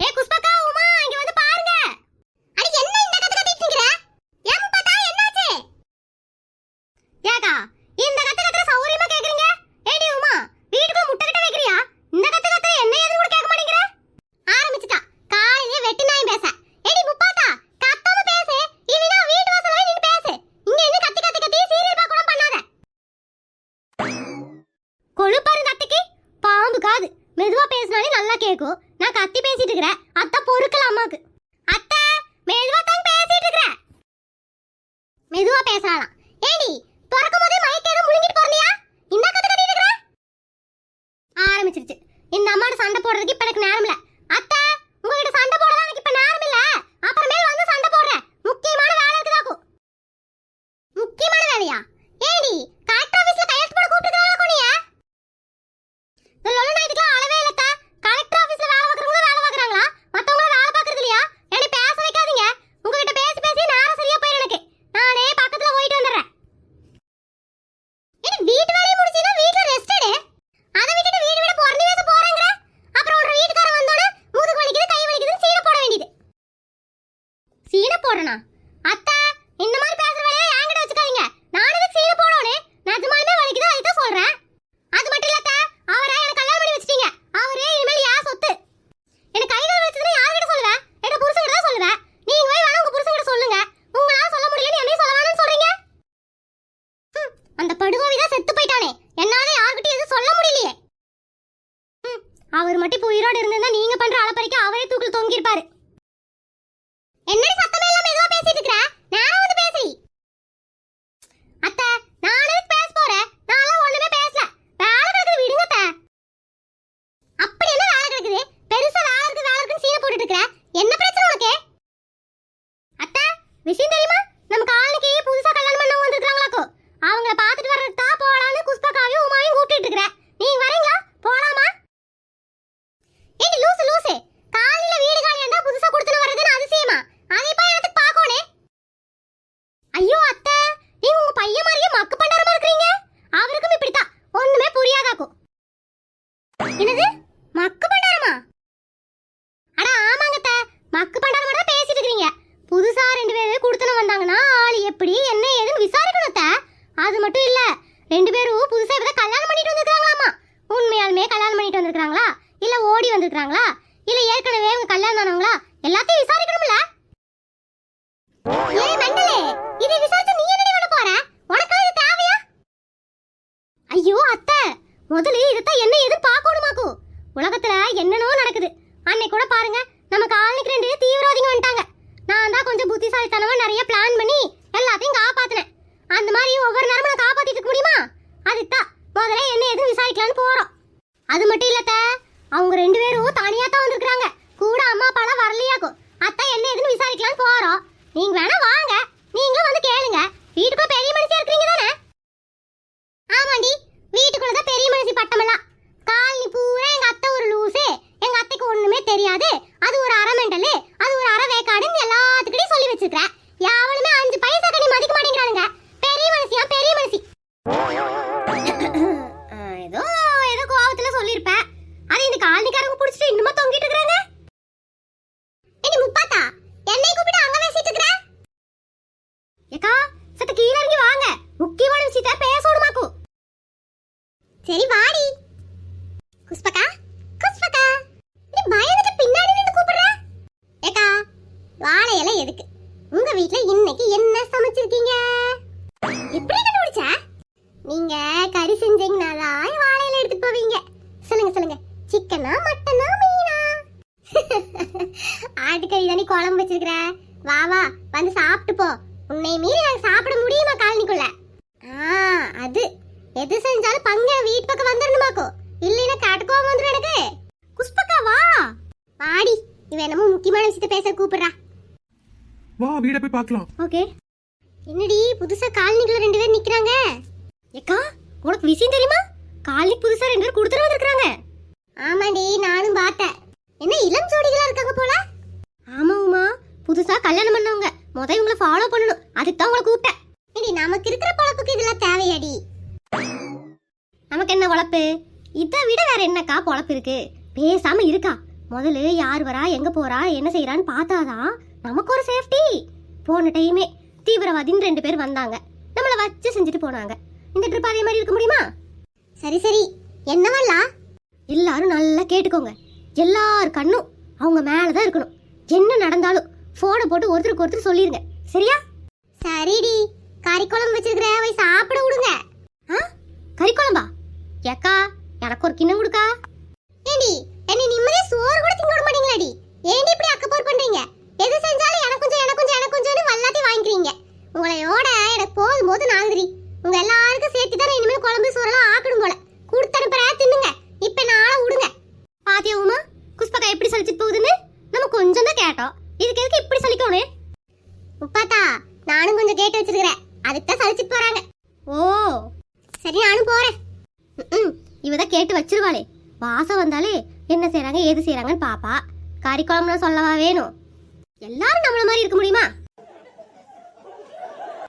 ஏ குஷ்பக்கா உமா இங்க வந்து பாருங்க. அடி என்ன இந்த கத்து கத்திட்டு நிக்கிற ஏன் முப்பாத்தா என்னாச்சு? ஏக்கா இந்த கத்து கத்துற சௌரியமா கேக்குறீங்க? ஏடி உமா வீட்டுக்குள்ள முட்டை கிட்ட வைக்கிறியா? இந்த கத்து கத்துற என்ன ஏதுன்னு கூட கேட்க மாட்டேங்கிற? ஆரம்பிச்சிட்டா. காலையிலே வெட்டி நாய் பேச. ஏடி முப்பாத்தா கத்தாம பேசு. இல்லனா வீட்டு வாசல்ல நின்னு பேசு. இங்க என்ன கத்தி கத்தி கத்தி சீரியல் பார்க்க கூட பண்ணாத. கொழுப்பாரு இந்த பாம்பு காது. மெதுவா பேசினாலே நல்லா கேக்கும். கத்தி பேசிட்டு இருக்கிற? அத்தை பொறுக்கல அம்மாக்கு. அத்தை மெதுவா தான் பேசிட்டு இருக்கிற? மெதுவா பேசலாம் ஏடி பிறக்கும் போதே மயக்க ஏதோ முழுங்கிட்டு போறியா இந்த கத்து கத்திட்டு இருக்கிற? ஆரம்பிச்சிருச்சு. இந்த அம்மாட்ட சண்டை போடுறதுக்கு இப்ப எனக்கு நேரம் இல்ல அத்தை உங்ககிட்ட சண்டை போடலாம் எனக்கு இப்ப நேரம் இல்ல அப்புறமேல் வந்து சண்டை போடுறேன் முக்கியமான வேலை இருக்குதாக்கும் முக்கியமான வேலையா ஏடி கலெக்டர் ஆபீஸ்ல கையெழுத்து போட கூப்பிட்டு கொனியா இந்த லொல்ல நாய்க்குலாம் அளவே இல்லக்கா கலெக்டர் ஆபீஸ்ல வேலை பார்க்கறவங்க வேலை பார்க்கறாங்களா மத்தவங்க வேலை பார்க்கறது இல்லையா என்னை பேச வைக்காதீங்க உங்ககிட்ட பேசி பேசி நேரம் சரியா போயிடும் எனக்கு நானே பக்கத்துல போயிட்டு வந்துடுறேன் ஏடி வீட்டு வேலையை முடிச்சினா வீட்ல ரெஸ்ட் எடு அதை விட்டுட்டு வீடு விட பொறந்து பேச போறேங்கற அப்புறம் ஒரு வீட்டுக்காரன் வந்தோடனே முதுகு வலிக்குது கை வலிக்குதுன்னு சீனை போட வேண்டியது சீனை போடுறனா? அத்தா இந்த மாதிரி பேசுற வேலையை என்கிட்ட வச்சுக்காதீங்க. நானும் இதுக்கு சீனை போடணும் நிஜமாலுமே வலிக்குது அதுக்கு தான் சொல்றேன். அது மட்டும் இல்ல அத்தா அவரை எனக்கு கல்யாணம் பண்ணி வச்சிட்டீங்க. அவரே இனிமேல் யா சொத்து. எனக்கு கைகள் வச்சதுன்னு வச்சதுன்னா யார்கிட்ட சொல்லுவேன் எங்க புருஷன்கிட்ட தான் சொல்லுவேன் நீங்க போய் வேணா உங்க புருஷன்கிட்ட சொல்லுங்க. உங்களால சொல்ல முடியலன்னு என்னையும் சொல்ல வேணாம்னு சொல்றீங்க? அந்த படுகோவி தான் செத்து போயிட்டானே. என்னால யார்கிட்டயும் எதுவும் சொல்ல முடியலையே. அவர் மட்டும் இப்போ உயிரோடு இருந்திருந்தா நீங்க பண்ற அளப்பறைக்கு அவரே தூக்கில் தொங்கியிருப்பாரு. என்ன சத்தமே இல்லாம எதுவா பேசிட்டு இருக்கற நேரா வந்து பேசி அத்தை நான் எதுக்கு பேச போறேன் நான்லாம் ஒண்ணுமே பேசல வேலை கிடக்குது விடுங்க அத்தை அப்படி என்ன வேலை கிடக்குது பெருசா வேலை இருக்கு வேலை இருக்குன்னு சீனை போட்டுட்டு இருக்கற என்ன பிரச்சனை உனக்கு அத்தை விஷயம் தெரியுமா நம்ம காலனிக்கு புதுசா கல்யாணம் பண்ணவங்க வந்திருக்காங்களாக்கோ அவங்கள பார்த்துட்டு வர்றதுக்கு தான் போலான்னு குஷ்பக்காவையும் உமாவையும் கூப்பிட்டு இருக்கிற நீங்க வரீங்களா போலாமா ஏடி லூசு லூசு காலையில வீடு காலியாண்டா புதுசா கொடுத்துட்டு வர்றதுன்னு அதிசயமா அதை போய் எனக்கு பாக்கோனே ஐயோ அத்தை நீங்க உங்க பையன் மாதிரியே மக்கு பண்டாரமா இருக்கீங்க அவருக்கும் இப்படித்தான் ஒண்ணுமே புரியாதாக்கும் என்னது மக்கு பண்டாரமா? அட ஆமாங்கத்த மக்கு பண்டாரமா தான் பேசிட்டு இருக்கீங்க புதுசா ரெண்டு பேரும் கொடுத்துன வந்தாங்கன்னா ஆள் எப்படி என்ன ஏதுன்னு விசாரிக்கணும் அத்தை அது மட்டும் இல்ல ரெண்டு பேரும் புதுசா இப்பதான் கல்யாணம் பண்ணிட்டு வந்திருக்காங்களாமா உண்மையாலுமே கல்யாணம் பண்ணிட்டு வந்திருக்காங்களா இல்ல ஓடி வந்திருக்காங்களா இல்ல ஏற்கனவே உங்க கல்யாணம் ஆனவங்களா? எல்லாத்தையும் விசாரிக்கணும்ல? ஏய் மண்டலே இதை விசாரிச்சு நீ என்னடி பண்ண போற? உனக்கு இது தேவையா? ஐயோ அத்தை முதல்ல இதை என்ன எது பார்க்கணுமாக்கு உலகத்துல என்னென்னவோ நடக்குது அன்னைக்கு கூட பாருங்க நம்ம காலனிக்கு ரெண்டு தீவிரவாதிங்க வந்துட்டாங்க நான் தான் தெரியாதனமா நிறைய பிளான் பண்ணி எல்லாத்தையும் காப்பாத்தினேன். அந்த மாதிரி ஒவ்வொரு நேரமும் நான் காப்பாத்திட்டு இருக்க முடியுமா? அதுதான் முதல்ல என்ன எதுவும் விசாரிக்கலாம்னு போறோம். அது மட்டும் இல்லத்த அவங்க ரெண்டு பேரும் தனியா தான் வந்திருக்காங்க கூட அம்மா அப்பாலாம் வரலையாக்கும் அத்தான் என்ன ஏதுன்னு விசாரிக்கலாம்னு போறோம். நீங்க வேணா வாங்க. நீங்களும் வந்து கேளுங்க. வீட்டுக்குள்ள பெரிய மனுஷன் இருக்கீங்க தானே? வாழை எதுக்கு? உங்க வீட்ல இன்னைக்கு என்ன சமைச்சிருக்கீங்க? எப்படி கண்டுபிடிச்சா நீங்க கறி செஞ்சீங்கனாலா வாழையில எடுத்து போவீங்க. சொல்லுங்க சொல்லுங்க. சிக்கனா மட்டனா மீனா? ஆட்டுக்கறி தானே குழம்பு வச்சிருக்கிற? வா வா வந்து சாப்பிட்டு போ. உன்னை மீறி நாங்க சாப்பிட முடியுமா காலனிக்குள்ள? ஆ அது. எது செஞ்சாலும் பங்க வீட்டு பக்கம் வந்துடணுமாக்கோ இல்லைன்னா காட்டுக்கோ வந்துடும் எனக்கு. குஷ்பக்கா வா. வாடி. இவ என்னமோ முக்கியமான விஷயத்த பேச கூப்பிடுறா. வா வீட போய் பார்க்கலாம். ஓகே. என்னடி புதுசா காலனிக்குள்ள ரெண்டு பேர் நிக்கிறாங்க. ஏக்கா உனக்கு விஷயம் தெரியுமா? காலனி புதுசா ரெண்டு பேர் கொடுத்துட்டு வந்திருக்காங்க ஆமாடி நானும் பார்த்தேன். என்ன இளம் ஜோடிகளா இருக்காங்க போல? ஆமா உமா. புதுசா கல்யாணம் பண்ணவங்க. முத இவங்கள ஃபாலோ பண்ணணும். அதுக்கு தான் உங்களை கூப்பிட்டேன். ஏடி நமக்கு இருக்கிற பொழப்புக்கு இதெல்லாம் தேவையாடி? நமக்கு என்ன பொழப்பு இதை விட வேற என்னக்கா பொழப்பு இருக்கு? பேசாம இருக்கா? முதல்ல யார் வரா எங்க போறா என்ன செய்யறான்னு பார்த்தாதான் நமக்கு ஒரு சேஃப்டி போன டைமே தீவிரவாதின்னு ரெண்டு பேர் வந்தாங்க. நம்மளை வச்சு செஞ்சுட்டு போனாங்க. இந்த ட்ரிப் அதே மாதிரி இருக்க முடியுமா? சரி சரி. என்னவல்லா எல்லாரும் நல்லா கேட்டுக்கோங்க. எல்லார் கண்ணும் அவங்க மேலே தான் இருக்கணும். என்ன நடந்தாலும் ஃபோனை போட்டு ஒருத்தருக்கு ஒருத்தர் சொல்லிடுங்க சரியா? சரிடி கறிக்குழம்பு வச்சிருக்கிற போய் சாப்பிட விடுங்க ஆ கறிக்குழம்பா ஏக்கா எனக்கு ஒரு கிண்ணம் கொடுக்கா ஏண்டி என்னை நிம்மதியா சோறு கூட திங்க விட மாட்டீங்களாடி ஏண்டி இப்படி அக்கப்போர் பண்றீங்க எது செஞ்சாலும் எனக்கு கொஞ்சம் எனக்கு கொஞ்சம் எனக்கு கொஞ்சம்னு வல்லாத்தையும் வாங்கிக்கிறீங்க உங்களையோட எனக்கு போதும் போது நாங்குறி உங்க எல்லாருக்கும் சேர்த்து தான் இனிமேல் குழம்பு சோறெல்லாம் ஆக்கணும் போல கொடுத்தனுப்புற தின்னுங்க இப்ப நாளை விடுங்க பாத்தியா குஷ்பக்கா எப்படி சலிச்சிட்டு போகுதுன்னு? நம்ம கொஞ்சம் தான் கேட்டோம். இதுக்கு எதுக்கு இப்படி சலிக்கணும் உப்பாத்தா நானும் கொஞ்சம் கேட்டு வச்சிருக்கிறேன். அதுக்கு தான் சலிச்சிட்டு போறாங்க. ஓ சரி நானும் போறேன். ம்ம். இவ தான் கேட்டு வச்சிருவாளே. வாசம் வந்தாலே என்ன செய்றாங்க ஏது செய்யறாங்கன்னு பாப்பா. கறி குழம்புலாம் சொல்லவா வேணும். எல்லாரும் நம்மள மாதிரி இருக்க முடியுமா?